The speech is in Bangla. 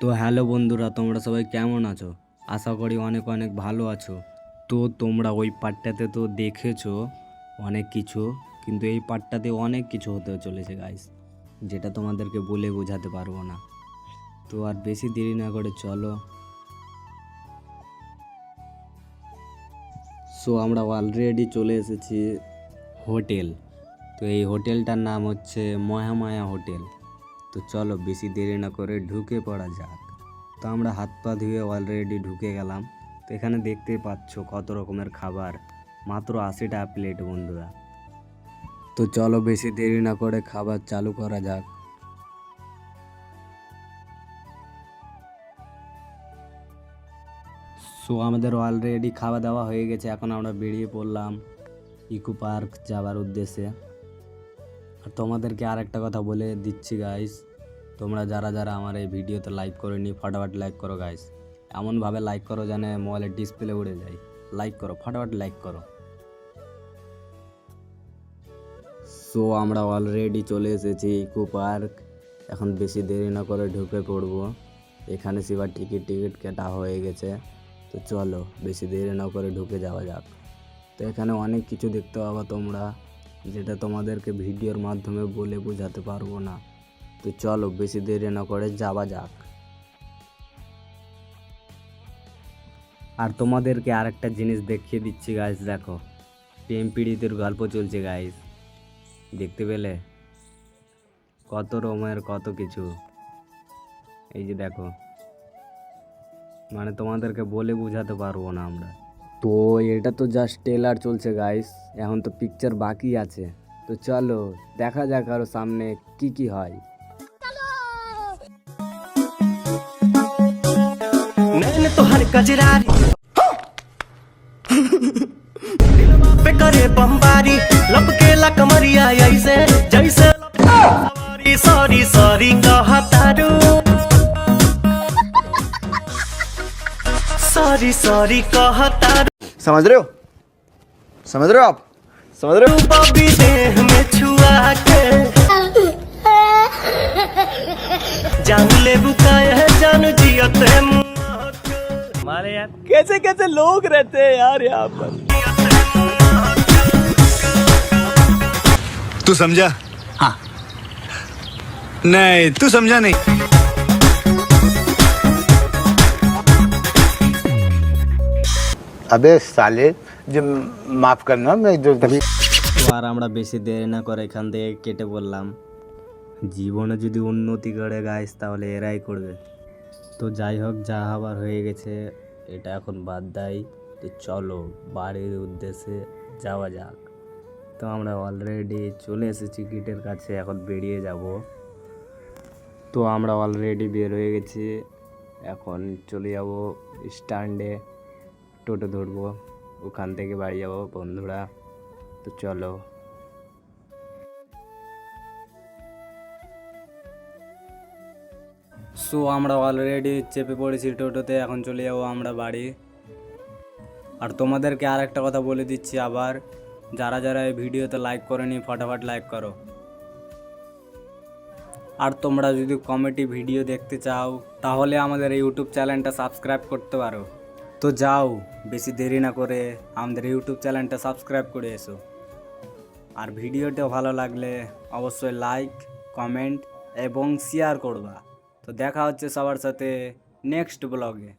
তো হ্যালো বন্ধুরা, তোমরা সবাই কেমন আছো? আশা করি অনেক অনেক ভালো আছো। তো তোমরা ওই পার্টটাতে তো দেখেছ অনেক কিছু, কিন্তু এই পার্টটাতে অনেক কিছু হতে চলেছে গাইস যেটা তোমাদেরকে বলে বোঝাতে পারব না। তো আর বেশি দেরি না করে চলো। সো আমরা অলরেডি চলে এসেছি হোটেল। তো এই হোটেলটার নাম হচ্ছে মহামায়া হোটেল। তো চলো বেশি দেরি না করে ঢুকে পড়া যাক। তো আমরা হাত পা ধুয়ে অলরেডি ঢুকে গেলাম। তো এখানে দেখতেই পাচ্ছ কত রকমের খাবার। মাত্র আশি টাকা প্লেট বন্ধুরা। তো চলো বেশি দেরি না করে খাবার চালু করা যাক। সো আমাদের অলরেডি খাওয়া দাওয়া হয়ে গেছে, এখন আমরা বেরিয়ে পড়লাম ইকো পার্ক যাওয়ার উদ্দেশ্যে। আর তোমাদেরকে আর একটা কথা বলে দিচ্ছি গাইস তোমরা যারা যারা আমার এই ভিডিওতে লাইক করে করেনি, ফটাফট লাইক করো গাইস এমনভাবে লাইক করো যেন মোবাইলের ডিসপ্লে উড়ে যায়। লাইক করো, ফটাফট লাইক করো। সো আমরা অলরেডি চলে এসেছি ইকো পার্ক। এখন বেশি দেরি না করে ঢুকে পড়ব। এখানে সেবার টিকিট টিকিট কাটা হয়ে গেছে। তো চলো, বেশি দেরি না করে ঢুকে যাওয়া যাক। তো এখানে অনেক কিছু দেখতে পাবো তোমরা। যেটা তোমাদেরকে ভিডিওর মাধ্যমে বলে বোঝাতে পারব না। তো চলো, বেশি দেরি না করে যাওয়া যাক। আর তোমাদেরকে আরেকটা জিনিস দেখিয়ে দিচ্ছি গাইস দেখো। প্রেম পীড়িতের গল্প চলছে গাইস দেখতে পেলে? কত রকমের কত কিছু। এই যে দেখো মানে তোমাদেরকে বলে বোঝাতে পারব না আমরা। তো এটা তো জাস্ট ট্রেলার চলছে গাইস এখন তো পিকচার বাকি আছে তো চলো দেখা যাক আরো সামনে কি কি হয় नैन तो हर कजरारी दिलवा पे करे बमबारी लपके ला कमरिया ऐसे जैसे सवारी सॉरी सॉरी कहा तारू सॉरी सॉरी कहा तारू समझ रहे हो? समझ रहे हो आप? समझ रहे हो? बॉबी देह में छुआ के जान ले बुकाए है जान जियते मारे यार। कैसे कैसे लोग रहते हैं यार यहाँ पर? तू समझा? हाँ। नहीं तू समझा नहीं। আবে সালে যে মাফ করনা আর আমরা বেশি দেরি না করে এখান থেকে কেটে বললাম, জীবনে যদি উন্নতি করে গাইস, তাহলে এরাই করবে। তো যাই হোক, যা হবার হয়ে গেছে, এটা এখন বাদ দেয় তো চলো, বাড়ির উদ্দেশ্যে যাওয়া যাক। তো আমরা অলরেডি চলে এসেছি গেটের কাছে, এখন বেরিয়ে যাব। তো আমরা অলরেডি বের হয়ে গেছি, এখন চলে যাব স্ট্যান্ডে টোটো ধরবো, ওখান থেকে বাড়ি যাব বন্ধুরা। তো চলো। সো আমরা অলরেডি চেপে পড়েছি টোটোতে, এখন চলে যাব আমরা বাড়ি। আর তোমাদেরকে আর একটা কথা বলে দিচ্ছি আবার, যারা যারা এই ভিডিওতে লাইক করেনি, ফটাফট লাইক করো। আর তোমরা যদি কমেডি ভিডিও দেখতে চাও, তাহলে আমাদের এই ইউটিউব চ্যানেলটা সাবস্ক্রাইব করতে পারো। তো যাও, বেশি দেরি না করে আমাদের ইউটিউব চ্যানেলটা সাবস্ক্রাইব করে এসো। আর ভিডিওটা ভালো লাগলে অবশ্যই লাইক কমেন্ট এবং শেয়ার করবা। তো দেখা হচ্ছে সবার সাথে নেক্সট ব্লগে